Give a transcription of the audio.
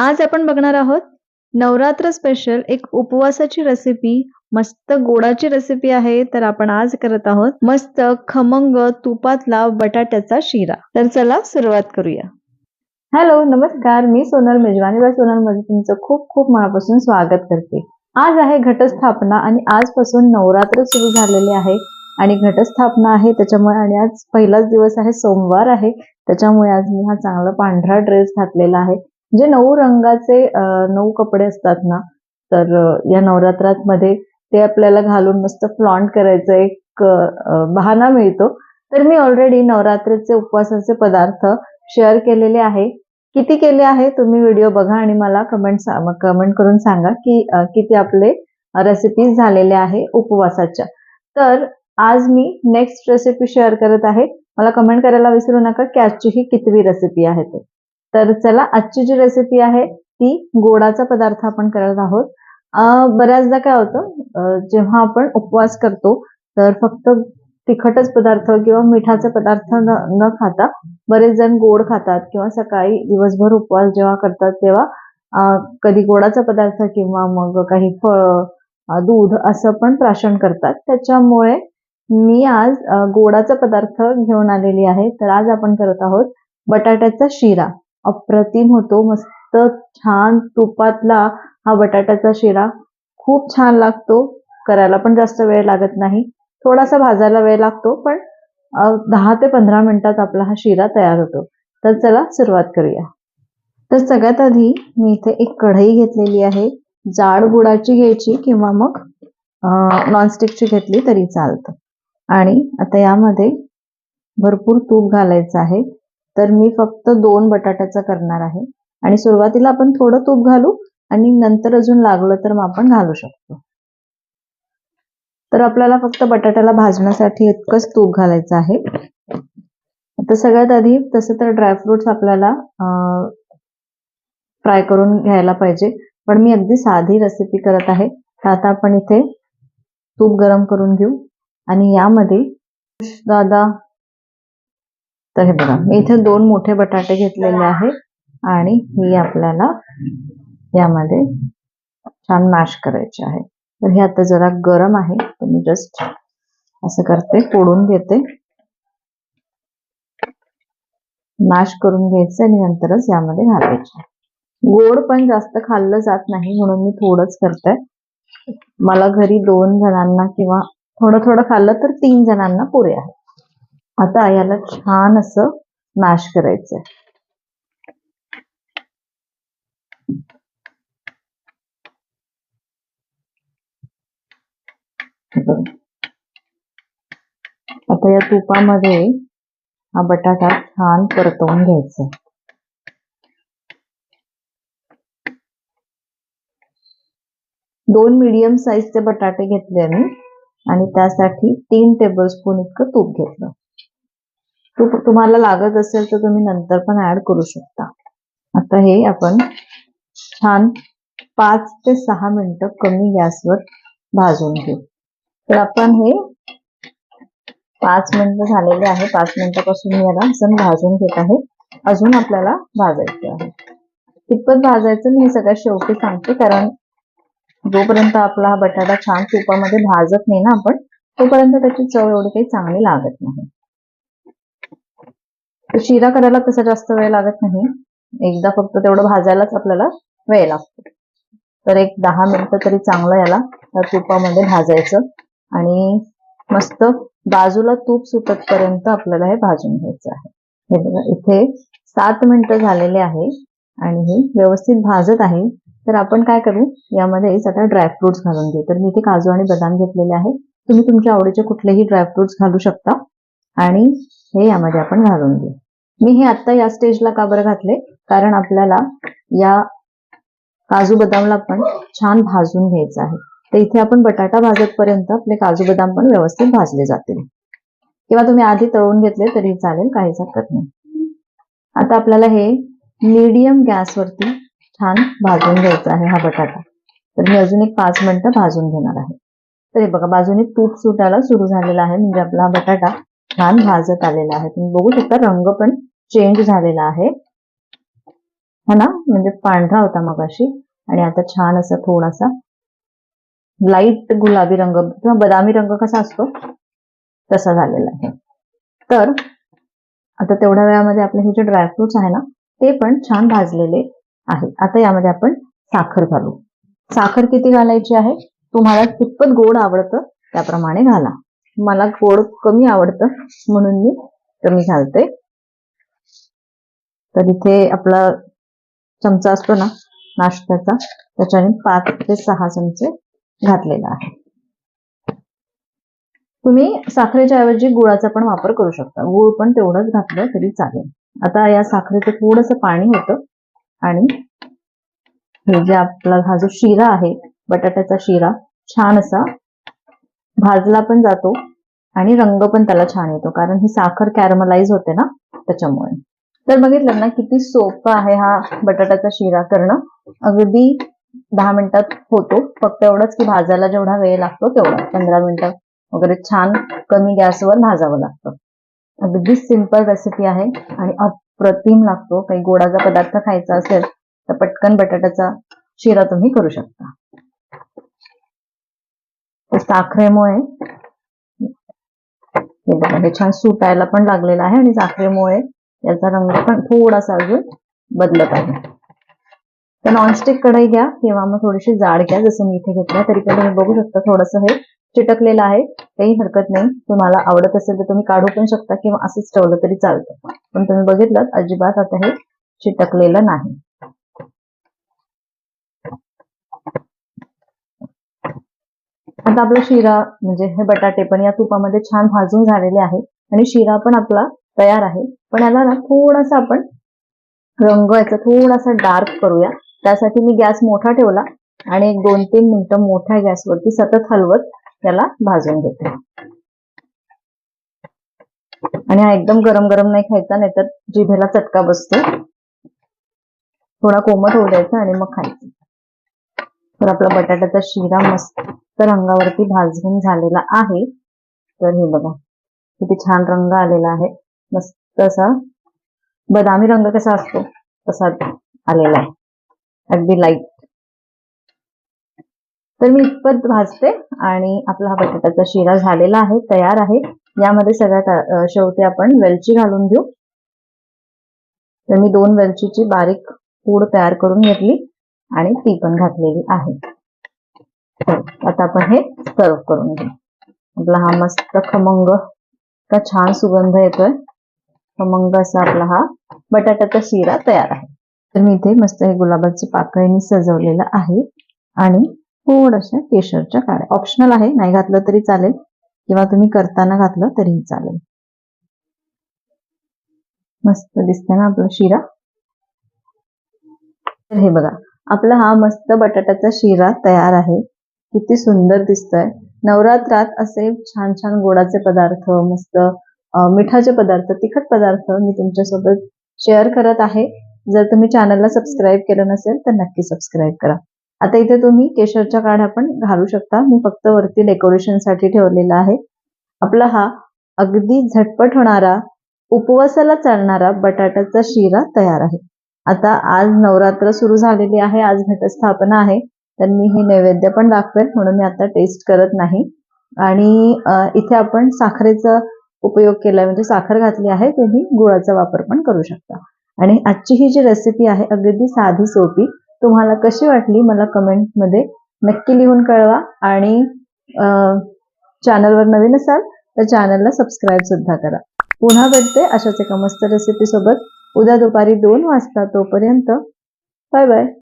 आज आपण बघणार आहोत नवरात्र स्पेशल एक उपवासाची रेसिपी मस्त गोडाची रेसिपी आहे. तर आपण आज करत आहोत मस्त खमंग तुपातला बटाट्याचा शिरा. तर चला सुरुवात करूया. हॅलो नमस्कार. मी सोनल मेजवानी बाय सोनलमध्ये तुमचं खूप खूप मनापासून स्वागत करते. आज आहे घटस्थापना आणि आजपासून नवरात्र सुरू झालेले आहे आणि घटस्थापना आहे. त्याच्यामुळे आणि आज पहिलाच दिवस आहे. सोमवार आहे. त्याच्यामुळे आज मी हा चांगला पांढरा ड्रेस घातलेला आहे. जे नऊ रंगाचे नऊ कपडे असतात ना तर या नवरात्रात मध्ये ते आपल्याला घालून मस्त फ्लॉन्ट करायचं एक बहाना बहाणा मिळतो. तर मी ऑलरेडी नवरात्रीचे उपवासाचे पदार्थ शेअर केलेले आहे. किती केले आहे तुम्ही व्हिडिओ बघा आणि मला कमेंट कमेंट करून सांगा की किती आपले रेसिपीज झालेले आहे उपवासाच्या. तर आज मी नेक्स्ट रेसिपी शेअर करत आहे. मला कमेंट करायला विसरू नका की आजची ही कितवी रेसिपी आहे ते. तर चला आजची जी रेसिपी आहे ती गोडाचा पदार्थ आपण करत आहोत. बऱ्याचदा काय होतं जेव्हा आपण उपवास करतो तर फक्त तिखटच पदार्थ किंवा मिठाचे पदार्थ न न खाता बरेच जण गोड खातात किंवा सकाळी दिवसभर उपवास जेव्हा करतात तेव्हा कधी गोडाचा पदार्थ किंवा मग काही फळ दूध असं पण प्राशन करतात. त्याच्यामुळे मी आज गोडाचा पदार्थ घेऊन आलेली आहे. तर आज आपण करत आहोत बटाट्याचा शिरा. अप्रतिम होतो. मस्त छान तुपातला हा बटाट्याचा शिरा खूप छान लागतो. करायला पण जास्त वेळ लागत नाही. थोडासा भाजायला वेळ लागतो पण दहा ते पंधरा मिनिटात आपला हा शिरा तयार होतो. तर चला सुरुवात करूया. तर सगळ्यात आधी मी इथे एक कढई घेतलेली आहे. जाड गुडाची घ्यायची किंवा मग नॉनस्टिकची घेतली तरी चालतं. आणि आता यामध्ये भरपूर तूप घालायचं आहे. तर मी फक्त दोन बटाट्याचा करणार आहे. आणि सुरुवातीला आपण थोडं तूप घालू आणि नंतर अजून लागलं तर मग आपण घालू शकतो. तर आपल्याला फक्त बटाट्याला भाजण्यासाठी इतकंच तूप घालायचं आहे. आता सगळ्यात आधी तसं तर ड्रायफ्रुट्स आपल्याला फ्राय करून घ्यायला पाहिजे. पण मी अगदी साधी रेसिपी करत आहे. तर आता आपण इथे तूप गरम करून घेऊ. आणि यामध्ये दादा तर हे बघा मी इथे दोन मोठे बटाटे घेतलेले आहे आणि ही आपल्याला यामध्ये छान मॅश करायचे आहे. तर हे आता जरा गरम आहे तर मी जस्ट असं करते फोडून घेते. मॅश करून घ्यायचं आणि नंतरच यामध्ये घालायचे. गोड पण जास्त खाल्लं जात नाही म्हणून मी थोडंच करते. मला घरी दोन जणांना किंवा थोडं थोडं खाल्लं तर तीन जणांना पुरे आहे. आता याला छान असं मॅश करायचंय. आता या तुपामध्ये हा बटाटा छान परतवून घ्यायचा. दोन मीडियम साईजचे बटाटे घेतले मी आणि त्यासाठी तीन टेबलस्पून इतकं तूप घेतलं. तूप तुम्हाला लागत असेल तर तुम्ही नंतर पण ऍड करू शकता. आता हे आपण छान पाच ते सहा मिनिटं कमी गॅसवर भाजून घेऊ. तर आपण हे पाच मिनिटं झालेले आहे. पाच मिनिटापासून मी याला सण भाजून घेत आहे. अजून आपल्याला भाजायचे आहे. कितपत भाजायचं मी सगळ्यात शेवटी सांगते कारण जोपर्यंत आपला हा बटाटा छान तुपामध्ये भाजत नाही ना आपण तोपर्यंत त्याची चव एवढी काही चांगली लागत नाही. शिरा करायला तसा जास्त वेळ लागत नाही. एकदा फक्त तेवढं भाजायलाच आपल्याला वेळ लागतो. तर एक दहा मिनिटं तरी चांगलं याला त्या तुपामध्ये भाजायचं. आणि मस्त बाजूला तूप सुटतपर्यंत आपल्याला हे भाजून घ्यायचं आहे. हे बघा इथे सात मिनिटं झालेले आहे आणि हे व्यवस्थित भाजत आहे. तर आपण काय करू यामध्ये आता ड्रायफ्रुट्स घालून घेऊ. तर मी इथे काजू आणि बदाम घेतलेले आहे तुम्ही तुमच्या आवडीचे कुठलेही ड्रायफ्रुट्स घालू शकता. आणि हे यामध्ये आपण घालून घेऊ. मी हे आता या स्टेजला का बरं घातले? कारण आपल्याला या काजू बदामला पण छान भाजून घ्यायचं आहे. तर इथे आपण बटाटा भाजतपर्यंत आपले काजू बदाम पण व्यवस्थित भाजले जातील. किंवा तुम्ही आधी तळून घेतले तरी चालेल काहीच हरकत नाही. आता आपल्याला हे मीडियम गॅसवरती छान भाजून घ्यायचा आहे हा बटाटा. तर मी अजून एक पाच मिनिटं भाजून घेणार आहे. तर हे बघा बाजूने तूप सुटायला सुरू झालेला आहे. म्हणजे आपला हा बटाटा छान भाजत आलेला आहे. तुम्ही बघू शकता रंग पण चेंज झालेला आहे. है ना? म्हणजे पांढरा होता मगाशी. आणि आता छान असा थोडासा लाइट गुलाबी रंग किंवा बदामी रंग कसा असतो? तसा झालेला आहे. तर आता तेवढ्या वेळामध्ये आपले हे जे ड्रायफ्रुट्स आहे ना ते पण छान भाजलेले आहे आता यामध्ये आपण साखर घालू. साखर किती घालायची आहे? तुम्हाला कितपत गोड आवडतं त्याप्रमाणे घाला. मला गोड कमी आवडतं म्हणून मी कमी घालते. तर इथे आपला चमचा असतो ना नाश्त्याचा त्याच्याने पाच ते सहा चमचे घातलेला आहे. तुम्ही साखरेच्या ऐवजी गुळाचा पण वापर करू शकता. गुळ पण तेवढंच घातलं तरी चालेल. आता या साखरेचं थोडंसं पाणी होतं आणि हे जे आपला हा जो शिरा आहे बटाट्याचा शिरा छान असा भाजला पण जातो आणि रंग पण त्याला छान येतो. कारण ही साखर कॅरमलाइज होते ना त्याच्यामुळे. तर बघितलं ना किती सोपं आहे हा बटाट्याचा शिरा करणं. अगदी दहा मिनिटात होतो. फक्त एवढंच की भाजायला जेवढा वेळ लागतो तेवढा. पंधरा मिनिटं वगैरे छान कमी गॅसवर भाजावं लागतं. अगदी सिंपल रेसिपी आहे आणि अप्रतिम लागतो. काही गोडाचा पदार्थ खायचा असेल तर पटकन बटाट्याचा शिरा तुम्ही करू शकता. साखरेमुळे हे छान सुटायला पण लागलेलं आहे आणि साखरेमुळे याचा रंग पण थोडासा अजून बदलत आहे. तर नॉनस्टिक कढई घ्या किंवा मग थोडीशी जाड घ्या जसं मी इथे घेतलं तरी पण तुम्ही बघू शकता थोडस हे चिटकलेलं आहे. काही हरकत नाही. तुम्हाला आवडत असेल तर तुम्ही काढू पण शकता किंवा असंच ठेवलं तरी चालतं. पण तुम्ही बघितलं अजिबात आता हे चिटकलेलं नाही. आता आपला शिरा म्हणजे हे बटाटे पण या तुपामध्ये छान भाजून झालेले आहे. आणि शिरा पण आपला तयार आहे. पण याला ना थोडासा आपण रंग याचा थोडासा डार्क करूया. त्यासाठी मी गॅस मोठा ठेवला आणि एक दोन तीन मिनिटं मोठ्या गॅसवरती सतत हलवत त्याला भाजून घेते आणि हा एकदम गरम गरम नाही खायचा नाहीतर जिभेला चटका बसतो. थोडा कोमट होऊ द्यायचा आणि मग खायचं. तर आपला बटाट्याचा शिरा मस्त रंगावरती भाजून झालेला आहे. तर हे बघा किती छान रंग आलेला आहे. मस्त असा बदामी रंग कसा असतो तसा आलेला आहे. अगदी लाइट तर मी इतपत भाजते आणि आपला हा बटाट्याचा शिरा झालेला आहे तयार आहे. यामध्ये सगळ्यात शेवटी आपण वेलची घालून घेऊ. तर मी दोन वेलचीची बारीक पूड तयार करून घेतली आणि ती पण घातलेली आहे. आता आपण हे सर्व करून घेऊ. आपला हा मस्त खमंग का छान सुगंध येतोय. मग असा आपला हा बटाट्याचा शिरा तयार आहे. तर मी इथे मस्त हे गुलाबाची पाकळीने सजवलेलं आहे. आणि थोडशा केशरच्या काड्या. ऑप्शनल आहे नाही घातलं तरी चालेल. किंवा तुम्ही करताना घातलं तरीही चालेल. मस्त दिसतंय ना आपला शिरा? तर हे बघा आपला हा मस्त बटाट्याचा शिरा तयार आहे. किती सुंदर दिसतोय. नवरात्रात असे छान छान गोडाचे पदार्थ मस्त मिठाचे पदार्थ तिखट पदार्थ मी तुमच्यासोबत शेअर करत आहे. जर तुम्ही चॅनलला सबस्क्राईब केलं नसेल तर नक्की सबस्क्राईब करा. आता इथे तुम्ही केशरच्या काढ्या पण घालू शकता. मी फक्त वरती डेकोरेशनसाठी ठेवलेला आहे. आपला हा अगदी झटपट होणारा उपवासाला चालणारा बटाट्याचा शिरा तयार आहे. आता आज नवरात्र सुरू झालेली आहे आज घटस्थापना आहे. तर मी हे नैवेद्य पण दाखवेल म्हणून मी आता टेस्ट करत नाही. आणि इथे आपण साखरेचं उपयोग केलाय. म्हणजे साखर घातली आहे तुम्ही गुळाचा वापर पण करू शकता. आणि आजची ही जी रेसिपी आहे अगदी साधी सोपी तुम्हाला कशी वाटली मला कमेंटमध्ये नक्की लिहून कळवा. आणि चॅनलवर नवीन असाल तर चॅनलला सबस्क्राईब सुद्धा करा. पुन्हा भेटते अशाच एका मस्त रेसिपी सोबत. उद्या दुपारी दोन वाजता तोपर्यंत. Bye bye